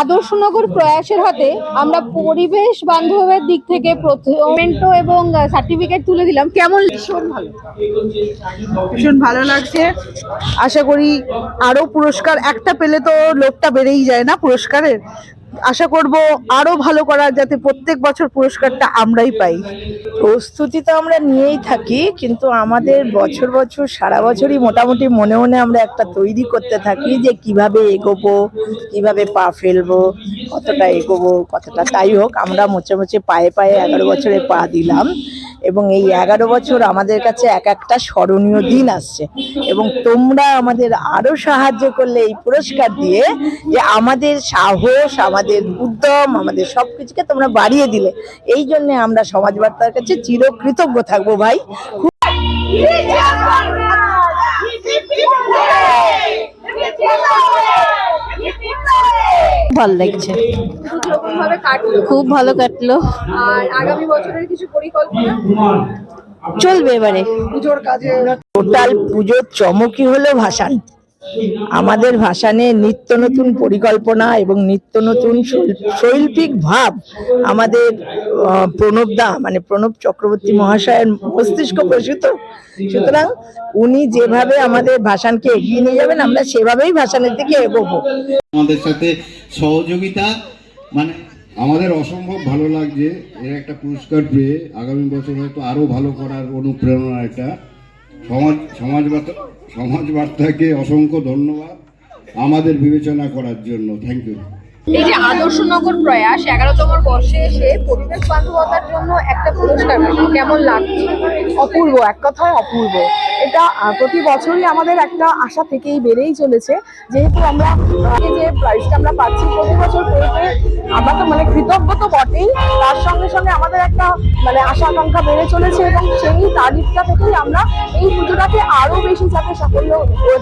আদর্শনগর প্রয়াসের হাতে আমরা পরিবেশ বান্ধবের দিক থেকে প্রথমেন্টো এবং সার্টিফিকেট তুলে দিলাম। কেমন ভীষণ ভালো। ভীষণ ভালো লাগছে। আশা করি আরও পুরস্কার, একটা পেলে তো লোকটা বেড়েই যায় না পুরস্কারের? আশা করব আরও ভালো করার যাতে প্রত্যেক বছর পুরস্কারটা আমরাই পাই। প্রস্তুতি তো আমরা নিয়েই থাকি, কিন্তু আমাদের বছর বছর, সারা বছরই মোটামুটি মনে মনে আমরা একটা তৈরি করতে থাকি যে কীভাবে এগোবো, কীভাবে পা ফেলব, কতটা এগোবো, কতটা তাই হোক, আমরা মোচে মোচে পায়ে পায়ে এগারো বছরে পা দিলাম। এবং এই এগারো বছর আমাদের কাছে এক একটা স্মরণীয় দিন আসছে। এবং তোমরা আমাদের আরও সাহায্য করলে এই পুরস্কার দিয়ে যে আমাদের সাহস, আমাদের উদ্যম, আমাদের সব কিছুকে তোমরা বাড়িয়ে দিলে। এই জন্যে আমরা সমাজ বার্তার কাছে চিরকৃতজ্ঞ থাকব ভাই। ভালো লাগছে। খুব ভালো কাটলো। আর আগামী বছরের কিছু পরিকল্পনা? চলবে এবারে। পুজোর কাজে টোটাল পুজোর চমকই হলো ভাসান। আমাদের ভাসানে নিত্য নতুন পরিকল্পনা এবং নিত্য নতুন শৈল্পিক ভাব আমাদের প্রণবদা মানে প্রণব চক্রবর্তী মহাশয়ের মস্তিষ্ক প্রসূত। সুতরাং উনি যেভাবে আমাদের ভাসানকে এগিয়ে নিয়ে যাবেন, আমরা সেভাবেই ভাসানের দিকে এগোবো। আমাদের সাথে সহযোগিতা মানে আমাদের অসম্ভব ভালো লাগছে। এর একটা পুরস্কার পেয়ে আগামী বছর হয়তো আরও ভালো করার অনুপ্রেরণা এটা সমাজ সমাজ বার্তা সমাজ বার্তাকে অসংখ্য ধন্যবাদ আমাদের বিবেচনা করার জন্য। থ্যাংক ইউ এই যে আদর্শনগর প্রয়াস এগারোতম বর্ষে এসে পরিবেশ বান্ধবতার জন্য একটা পুরস্কার কেমন লাগছে? অপূর্ব এক কথায় অপূর্ব। এটা প্রতি বছরই আমাদের একটা আশা থেকেই বেড়েই চলেছে। যেহেতু আমরা যে প্রাইজটা আমরা পাচ্ছি প্রতি বছর পেয়ে পেয়ে আমরা তো মানে কৃতজ্ঞ তো বটেই। তার সঙ্গে সঙ্গে আমাদের একটা মানে আশা আকাঙ্ক্ষা বেড়ে চলেছে এবং সেই তারিখটা থেকেই আমরা এই পুজোটাকে আরও বেশি যাতে সাফল্য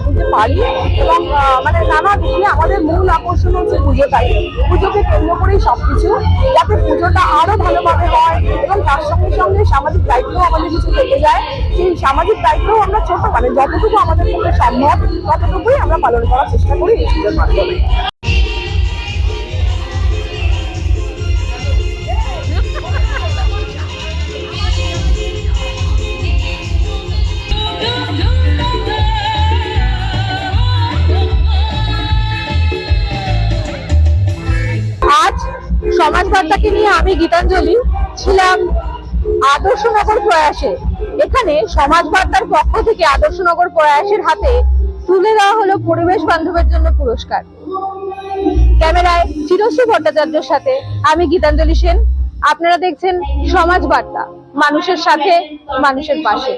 তুলতে পারি এবং মানে নানা দিকে আমাদের মূল আকর্ষণ হচ্ছে পুজোটাই পুজোকে কেন্দ্র করেই সবকিছু, যাতে পুজোটা আরও ভালোভাবে হয় এবং তার সঙ্গে সঙ্গে সামাজিক দায়িত্ব আমাদের কিছু থেকে যায়। সেই সামাজিক দায়িত্বও আমরা ছোট মানে যতটুকু আমাদের পক্ষে সম্ভব, ততটুকুই আমরা পালন করার চেষ্টা করি এই পুজোর মাধ্যমে। সমাজ বার্তাকে নিয়ে আমি গীতাঞ্জলি ছিলাম আদর্শনগর প্রয়াসে। এখানে সমাজ বার্তার পক্ষ থেকে আদর্শনগর প্রয়াসের হাতে তুলে দেওয়া হলো পরিবেশ বান্ধবের জন্য পুরস্কার। ক্যামেরায় চিরশ্রী ভট্টাচার্যের সাথে আমি গীতাঞ্জলি সেন। আপনারা দেখছেন সমাজ বার্তা মানুষের সাথে, মানুষের পাশে।